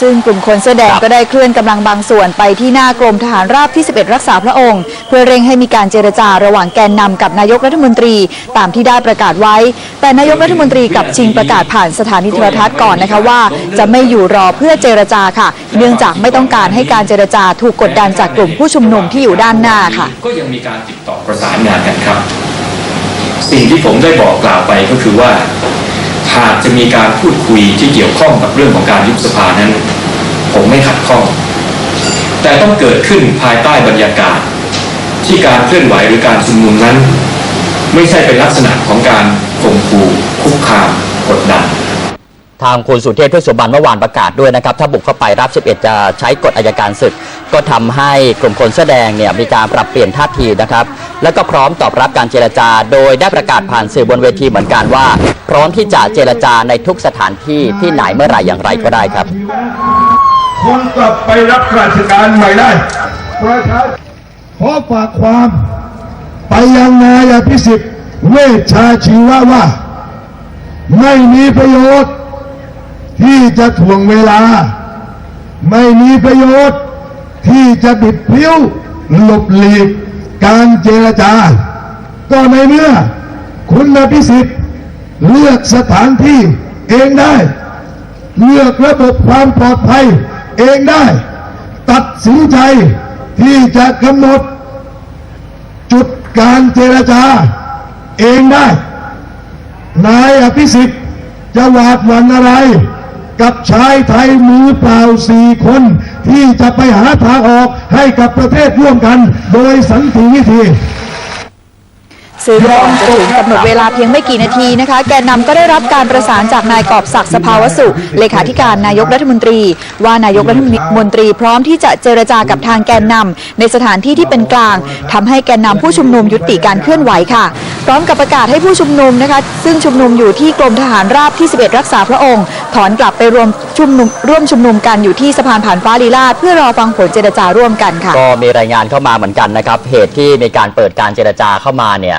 ซึ่งกลุ่มคนเสื้อแดงครับก็ได้เคลื่อนกำลังบางส่วนไปที่หน้ากรมทหารราบที่ 11 รักษาพระองค์ เพื่อเร่งให้มีการเจรจาระหว่างแกนนำกับนายกรัฐมนตรี ตามที่ได้ประกาศไว้ แต่นายกรัฐมนตรีกลับชิงประกาศผ่านสถานีโทรทัศน์ก่อนนะคะว่า จะไม่อยู่รอเพื่อเจรจาค่ะ เนื่องจากไม่ต้องการให้การเจรจาถูกกดดันจากกลุ่มผู้ชุมนุมที่อยู่ด้านหน้าค่ะ ก็ยังมีการติดต่อประสานงานกันครับ สิ่งที่ผมได้บอกกล่าวไปก็คือว่า หากจะมีการพูดคุยที่เกี่ยวข้องกับเรื่องของการยุบสภานั้น ผมไม่ขัดข้อง แต่ต้องเกิดขึ้นภายใต้บรรยากาศ ที่การเคลื่อนไหวหรือการชุมนุมนั้น ไม่ใช่เป็นลักษณะของการข่มขู่คุกคามกดดันทางคุณสุเทพเทือกสุบรรณเมื่อวานประกาศด้วยนะครับถ้าบุกเข้าไปรับ 11 จะใช้กฎอายการศึก ก็ทำให้กลุ่มคนเสื้อแดงเนี่ยมีการปรับเปลี่ยนท่าทีนะครับ แล้วก็พร้อมตอบรับการเจรจา โดยได้ประกาศผ่านสื่อบนเวทีเหมือนกันว่า พร้อมที่จะเจรจาในทุกสถานที่ที่ไหนเมื่อไหร่อย่างไรก็ได้ครับคนกลับไปรับราชการใหม่ได้ประชาชนขอฝากความ ไปยังนายอภิสิทธิ์เวชชาชีวะว่า ไม่มีประโยชน์ ที่จะถ่วงเวลา ไม่มีประโยชน์ ที่จะบิดเบี้ยวหลบหลีก การเจรจาก็ในเมื่อคุณอภิสิทธิ์เลือกสถานที่เองได้ เลือกระบบความปลอดภัยเองได้ ตัดสินใจที่จะกำหนด จุดการเจรจาเองได้ นายอภิสิทธิ์จะหวาดหวั่นอะไร กับชายไทยมือเปล่าสี่คน ที่จะไปหาทางออกให้กับประเทศร่วมกัน โดยสันติวิธี ซึ่งก่อนจะถึงกำหนดเวลาเพียงไม่กี่นาทีนะคะ แกนนำก็ได้รับการประสานจากนายกอบศักดิ์สภาวสุเลขาธิการนายกรัฐมนตรี ว่านายกรัฐมนตรีพร้อมที่จะเจรจากับทางแกนนำในสถานที่ที่เป็นกลางทำให้แกนนำผู้ชุมนุมยุติการเคลื่อนไหวค่ะพร้อมกับประกาศให้ผู้ชุมนุมนะคะ ซึ่งชุมนุมอยู่ที่กรมทหารราบที่ 11 รักษาพระองค์ ถอนกลับไปรวมชุมนุมร่วมชุมนุมกันอยู่ที่สะพานผ่านฟ้าลีลาศเพื่อรอฟังผลเจรจาร่วมกันค่ะก็มีรายงานเข้ามาเหมือนกันนะครับเหตุที่มีการเปิดการเจรจาเข้ามาเนี่ย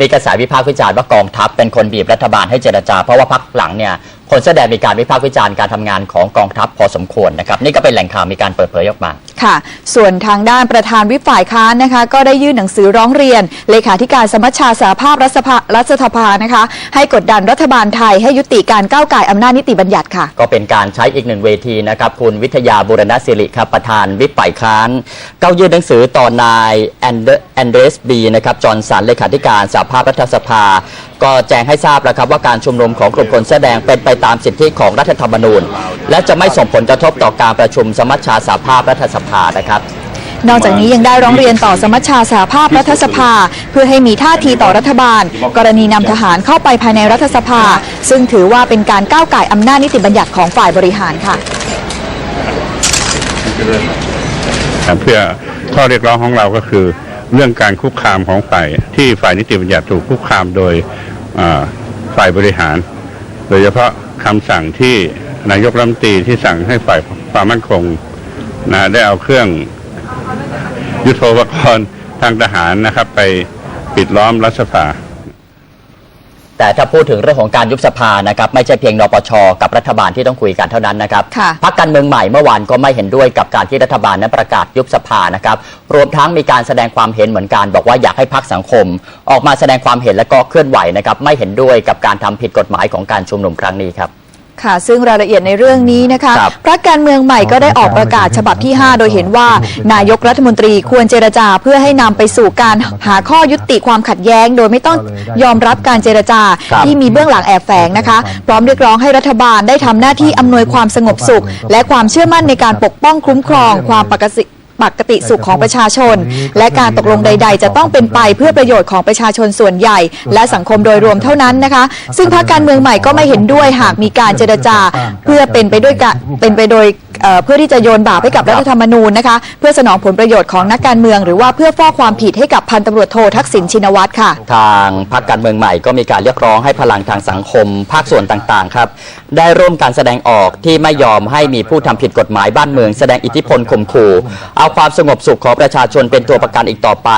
มีกระแสวิพากษ์วิจารณ์ว่ากองทัพเป็นคนบีบรัฐบาลให้เจรจา เพราะว่าพักหลังเนี่ยคนแสอแดงมีการวิพากษ์วิจารณ์การทำงานของกองทัพพอสมควรนะครับ นี่ก็เป็นแหล่งข่าวมีการเปิดเผยออกมาค่ะ ส่วนทางด้านประธานวิปฝ่ายค้านนะคะ ก็ได้ยื่นหนังสือร้องเรียน เลขาธิการสมัชชาสาภาพรัฐสภารัฐสภานะคะ ให้กดดันรัฐบาลไทยให้ยุติการก้าวไก่ายอำนาจนิติบัญญัติค่ะ ก็เป็นการใช้อีกหนึ่งเวทีนะครับ คุณวิทยาบุรณศิริครับประธานวิปฝ่ายค้านก็ยื่นหนังสือต่อนายแอนเดแอนเดรสบีนะครับจอห์นสันเลขาธิการสหภาพรัฐสภา ก็แจ้งให้ทราบแล้วครับว่าการชุมนุมของกลุ่มคนแสอแดงเป็นไปตามสิทธิของรัฐธรรมนูญ และจะไม่ส่งผลกระทบต่อการประชุมสมัชชาสหภาพรัฐสภานะครับนอกจากนี้ยังได้ร้องเรียนต่อสมัชชาสหภาพรัฐสภา เพื่อให้มีท่าทีต่อรัฐบาล กรณีนำทหารเข้าไปภายในรัฐสภา ซึ่งถือว่าเป็นการก้าวไก่ายอำนาจนิติบัญญัติของฝ่ายบริหารค่ะ เพื่อข้อเรียกร้องของเราก็คือ เรื่องการคุกคามของฝ่ายที่ฝ่ายนิติบัญญัติถูกคุกคามโดยฝ่ายบริหาร โดยเฉพาะคำสั่งที่นายกรัฐมนตรีที่สั่งให้ฝ่ายความมั่นคงนะได้เอาเครื่องยุทโธปกรณ์ทางทหารนะครับ ไปปิดล้อมรัฐสภา แต่ถ้าพูดถึงเรื่องของการยุบสภานะครับไม่ใช่เพียงนปชกับรัฐบาลที่ต้องคุยกันเท่านั้นนะครับค่ะพักการเมืองใหม่เมื่อวานก็ไม่เห็นด้วยกับการที่รัฐบาลนั้นประกาศยุบสภานะครับรวมทั้งมีการแสดงความเห็นเหมือนกัน บอกว่าอยากให้พักสังคม ออกมาแสดงความเห็นและก็เคลื่อนไหวนะครับไม่เห็นด้วยกับการทำผิดกฎหมายของการชุมนุมครั้งนี้ครับ ค่ะ ซึ่งรายละเอียดในเรื่องนี้นะคะครับพรรคการเมืองใหม่ก็ได้ออกประกาศฉบับที่ 5 โดยเห็นว่า นายกรัฐมนตรีควรเจรจาเพื่อให้นำไปสู่การหาข้อยุติความขัดแย้ง โดยไม่ต้องยอมรับการเจรจาครับที่มีเบื้องหลังแอบแฝงนะคะ พร้อมเรียกร้องให้รัฐบาลได้ทำหน้าที่อำนวยความสงบสุข และความเชื่อมั่นในการปกป้องคุ้มครองความปกติ ปกติสุขของประชาชน และการตกลงใด ๆ จะต้องเป็นไปเพื่อประโยชน์ของประชาชนส่วนใหญ่ และสังคมโดยรวมเท่านั้นนะคะ ซึ่งพรรคการเมืองใหม่ก็ไม่เห็นด้วยหากมีการเจรจาเพื่อเป็นไปด้วยกะเป็นไปโดยเอ่อเพื่อที่จะโยนบาปให้กับรัฐธรรมนูญนะคะ เพื่อสนองผลประโยชน์ของนักการเมือง หรือว่าเพื่อฟ้องความผิดให้กับพันตำรวจโททักษิณชินวัตรค่ะ ทางพรรคการเมืองใหม่ก็มีการเรียกร้องให้พลังทางสังคม ภาคส่วนต่างๆครับได้ร่วมการแสดงออกที่ไม่ยอมให้มีผู้ทำผิดกฎหมายบ้านเมือง แสดงอิทธิพลข่มขู่เอาความสงบสุขของประชาชนเป็นตัวประกันอีกต่อไป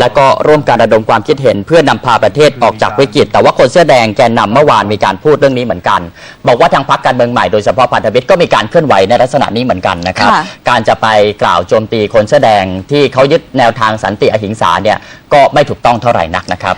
แล้วก็ร่วมการระดมความคิดเห็นเพื่อนำพาประเทศออกจากวิกฤต แต่ว่าคนเสื้อแดงแกนนำเมื่อวานมีการพูดเรื่องนี้เหมือนกัน บอกว่าทางพรรคการเมืองใหม่โดยเฉพาะพันธมิตรก็มีการเคลื่อนไหวในลักษณะนี้เหมือนกันนะครับ ค่ะ การจะไปกล่าวโจมตีคนเสื้อแดงที่เขายึดแนวทางสันติอหิงสาเนี่ยก็ไม่ถูกต้องเท่าไหร่นักนะครับ